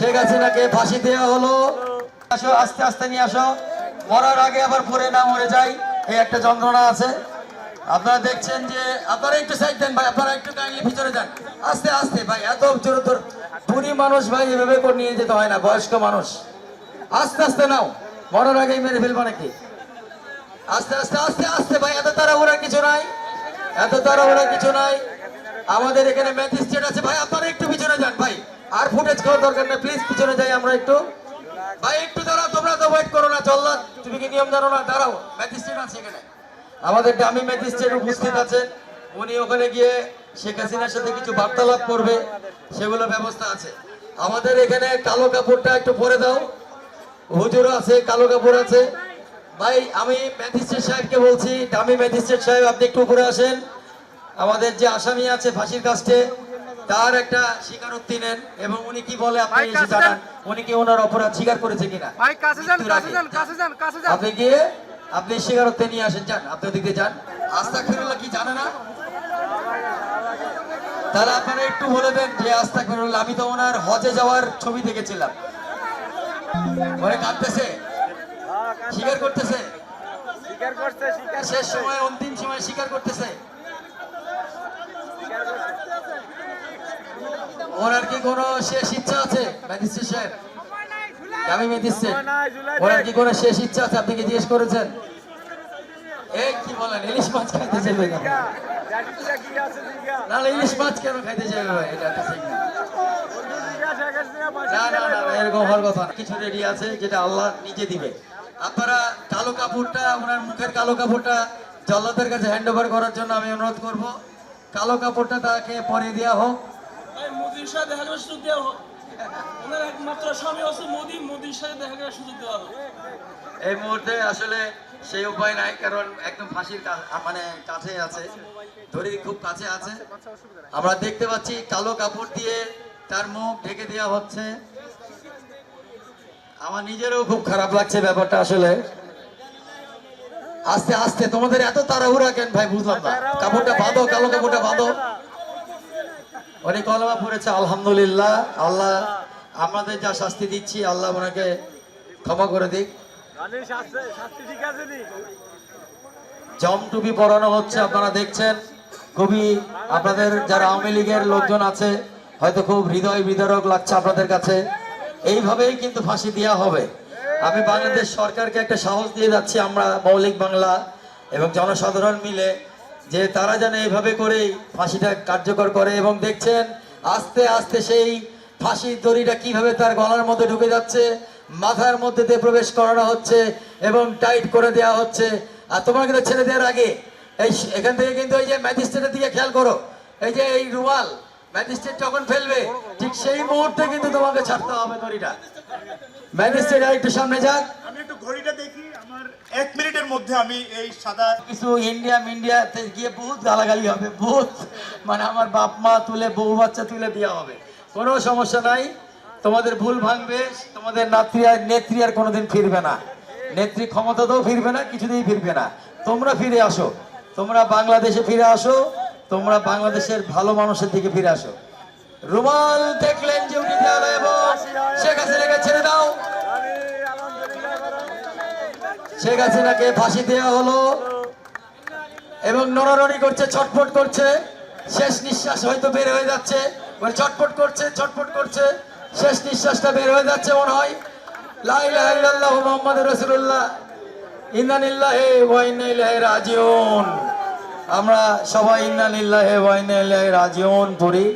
শেখ হাসিনাকে ফাঁসি দেওয়া হলো। আসো, আস্তে আস্তে নিয়ে আসো। মরার আগে আবার পরে না মরে যাই, এই একটা যন্ত্রণা আছে। আপনারা দেখছেন যে, আপনারা একটু সাইড দেন ভাই, আপনারা একটু কাইন্ডলি ভিতরে যান। আস্তে আস্তে ভাই, এত জোরে তোর বুড়ি মানুষ ভাই, এভাবে করে নিয়ে যেতে হয় না, বয়স্ক মানুষ। আস্তে আস্তে নাও। মরার আগেই মেরে ফেলব নাকি? আস্তে আস্তে আস্তে আস্তে ভাই, এত তারা ওরা কিছু নাই। এত তারা ওরা কিছু নাই। আমাদের এখানে ম্যাজিস্ট্রেট আছে। ভাই, আপনারা একটু পিছনে যান ভাই। আর ফুটেজ খাওয়ার দরকার নেই প্লিজ পিছনে যাই আমরা একটু। ভাই, একটু দাঁড়াও, তোমরা তো ওয়েট করো না চল্লা তুমি কি নিয়ম জানো না? দাঁড়াও ম্যাজিস্ট্রেট আছে এখানে। আমাদের ডামি ম্যাজিস্ট্রেট উপস্থিত আছেন উনি ওখানে গিয়ে শেখ হাসিনার সাথে কিছু বার্তালাপ করবে, সেগুলো ব্যবস্থা আছে। আমাদের এখানে কালো কাপড়টা একটু পরে দাও। হুজুর আছে, কালো কাপড় আছে। ভাই, আমি ম্যাজিস্ট্রেট সাহেবকে বলছি ডামি ম্যাজিস্ট্রেট সাহেব, আপনি একটু উপরে আসেন। আমাদের যে আসামি আছে ফাঁসির কাস্টে তার একটা স্বীকারোক্তি নেন এবং উনি কি বলে আপনি এসে জানান উনি কি ওনার অপরাধ স্বীকার করেছে কিনা? ভাই কাছে যান কাছে যান কাছে যান কাছে যান। আপনি গিয়ে আপনি স্বীকারোক্তি নিয়ে আসেন যান। আপনি ওদিকে যান। আস্তাকফিরুল্লাহ কি জানে না? তাহলে আপনারা একটু বলে দেন যে আস্তা ফিরুল্লাহ আমি তো ওনার হজে যাওয়ার ছবি দেখেছিলাম। ওরে কাঁদতেছে? স্বীকার করতেছে? স্বীকার করছে শেষ সময় অন্তিম সময় স্বীকার করতেছে? ওনার কি কোনো শেষ ইচ্ছা আছে? ম্যাজিস্ট্রেট সাহেব। আমি ম্যাজিস্ট্রেট। ওনার কি কোনো শেষ ইচ্ছা আছে? আপনি কি জিজ্ঞেস করেছেন? এই কি বলেন ইলিশ মাছ খাইতে চাইবে নাহলে ইলিশ মাছ কেন খাইতে চাইবে ভাই? এটা না। না না না না, কথা কিছু রেডি আছে যেটা আল্লাহ নিজে দিবে। আপনারা কালো কাপড়টা ওনার মুখের কালো কাপড়টা জল্লাদের কাছে হ্যান্ড ওভার করার জন্য আমি অনুরোধ করব। কালো কাপড়টা তাকে পরে দেওয়া হোক। মোদির সাথে দেখা করার সুযোগ দেওয়া হোক। ওনার একমাত্র স্বামী হচ্ছে মোদি মোদির সাথে দেখা করার সুযোগ দেওয়া হোক। এই মুহূর্তে আসলে সেই উপায় নাই কারণ একদম ফাঁসির মানে কাছে আছে। দড়ি খুব কাছে আছে। আমরা দেখতে পাচ্ছি কালো কাপড় দিয়ে তার মুখ ঢেকে দেওয়া হচ্ছে। আমার নিজেরও খুব খারাপ লাগছে ব্যাপারটা আসলে। আস্তে আস্তে তোমাদের এত তাড়াহুড়া কেন ভাই? বুঝলাম না। কাপড়টা বাঁধো কালো কাপড়টা বাঁধো। অনেক কলমা পড়েছে আলহামদুলিল্লাহ। আল্লাহ আমাদের যা শাস্তি দিচ্ছি আল্লাহ ওনাকে ক্ষমা করে দিক। গানের শাস্তি শাস্তি ঠিক আছে নি? জম টুপি পরানো হচ্ছে আপনারা দেখছেন। খুবই আপনাদের যারা আওয়ামী লীগের লোকজন আছে হয়তো খুব হৃদয় বিদারক লাগছে আপনাদের কাছে। এইভাবেই কিন্তু ফাঁসি দেওয়া হবে। আমি বাংলাদেশ সরকারকে একটা সাহস দিয়ে যাচ্ছি আমরা মৌলিক বাংলা এবং জনসাধারণ মিলে যে তারা যেন এইভাবে করেই ফাঁসিটা কার্যকর করে এবং দেখছেন, আস্তে আস্তে সেই ফাঁসির দড়িটা কীভাবে তার গলার মধ্যে ঢুকে যাচ্ছে, মাথার মধ্যে দিয়ে প্রবেশ করানো হচ্ছে এবং টাইট করে দেওয়া হচ্ছে। আর তোমরা কিন্তু ছেড়ে দেওয়ার আগে এই এখান থেকে কিন্তু এই যে ম্যাজিস্ট্রেটের দিকে খেয়াল করো। এই যে এই রুমাল, ম্যাজিস্ট্রেট যখন ফেলবে, ঠিক সেই মুহূর্তে কিন্তু তোমাকে ছাড়তে হবে দড়িটা। ম্যাজিস্ট্রেট আর একটু সামনে যাক আমি একটু ঘড়িটা দেখি আমার এক মিনিটের মধ্যে আমি এই সাদা কিছু ইন্ডিয়া মিন্ডিয়াতে গিয়ে বহুত গালাগালি হবে, বহুত। মানে আমার বাপ মা তুলে, বউ বাচ্চা তুলে দেওয়া হবে। কোনো সমস্যা নাই। তোমাদের ভুল ভাঙবে, তোমাদের নাত্রী আর নেত্রী আর কোনোদিন ফিরবে না। নেত্রী ক্ষমতাতেও ফিরবে না, কিছুতেই ফিরবে না। তোমরা ফিরে আসো। তোমরা বাংলাদেশে ফিরে আসো। তোমরা বাংলাদেশের ভালো মানুষের দিকে ফিরে আসো। রুমাল দেখলেন যে উনি শেখ হাসিনাকে ছেড়ে দাও। শেখ হাসিনাকে ফাঁসি দেওয়া হলো এবং নড়ানড়ি করছে, ছটফট করছে। শেষ নিঃশ্বাস হয়তো বের হয়ে যাচ্ছে। মানে ছটফট করছে ছটফট করছে। শেষ নিঃশ্বাসটা বের হয়ে যাচ্ছে মনে হয়। রাজিউন। আমরা সবাই ইলাইহি রাজিউন পড়ি।